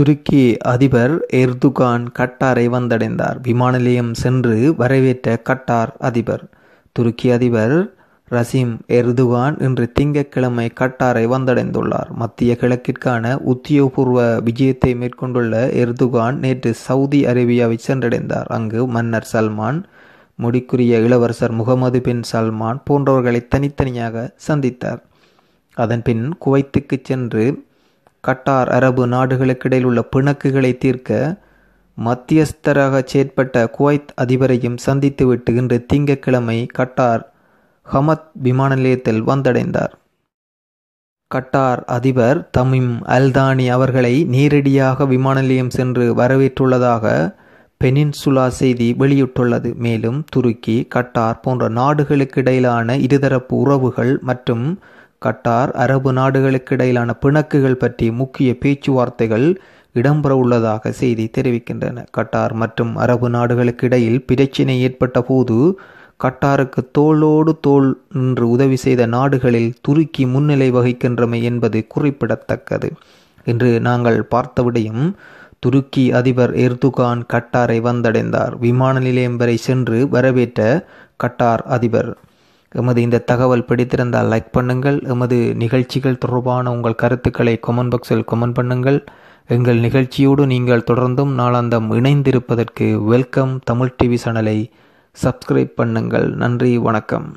துருக்கி அதிபர் எர்துகான் கட்டாரை வந்தடைந்தார். விமான நிலையம் சென்று வரவேற்ற கட்டார் அதிபர். துருக்கி அதிபர் ரசீம் எர்துகான் இன்று திங்கட்கிழமை கட்டாரை வந்தடைந்துள்ளார். மத்திய கிழக்கிற்கான உத்தியோகபூர்வ விஜயத்தை மேற்கொண்டுள்ள எர்துகான் நேற்று சவுதி அரேபியாவை சென்றடைந்தார். அங்கு மன்னர் சல்மான் முடிக்குரிய இளவரசர் முகமது பின் சல்மான் போன்றவர்களை தனித்தனியாக சந்தித்தார். அதன்பின் குவைத்துக்கு சென்று கட்டார் அரபு நாடுகளுக்கிடையில் உள்ள பிணக்குகளை தீர்க்க மத்தியஸ்தராக செயற்பட்ட குவைத் அதிபரையும் சந்தித்துவிட்டு இன்று திங்கட்கிழமை கட்டார் ஹமத் விமான நிலையத்தில் வந்தடைந்தார். கட்டார் அதிபர் தமிம் அல்தானி அவர்களை நேரடியாக விமான நிலையம் சென்று வரவேற்றுள்ளதாக பெனின்சுலா செய்தி வெளியிட்டுள்ளது. மேலும் துருக்கி கட்டார் போன்ற நாடுகளுக்கு இடையிலான இருதரப்பு உறவுகள் மற்றும் கட்டார் அரபு நாடுகளுக்கு இடையிலான பிணக்குகள் பற்றி முக்கிய பேச்சுவார்த்தைகள் இடம்பெற உள்ளதாக செய்தி தெரிவிக்கின்றன. கட்டார் மற்றும் அரபு நாடுகளுக்கு இடையில் பிரச்சினை ஏற்பட்ட போது கட்டாருக்கு தோளோடு தோல் நின்று உதவி செய்த நாடுகளில் துருக்கி முன்னிலை வகிக்கின்றமை என்பது குறிப்பிடத்தக்கது. இன்று நாங்கள் பார்த்தவிடையும் துருக்கி அதிபர் எர்துகான் கட்டாரை வந்தடைந்தார். விமான நிலையம் வரை சென்று வரவேற்ற கட்டார் அதிபர் எமது இந்த தகவல் பிடித்திருந்தால் லைக் பண்ணுங்கள். எமது நிகழ்ச்சிகள் தொடர்பான உங்கள் கருத்துக்களை கொமெண்ட் பாக்ஸில் கொமெண்ட் பண்ணுங்கள். எங்கள் நிகழ்ச்சியோடு நீங்கள் தொடர்ந்தும் நாளாந்தம் இணைந்திருப்பதற்கு வெல்கம் தமிழ் டிவி சேனலை சப்ஸ்கிரைப் பண்ணுங்கள். நன்றி வணக்கம்.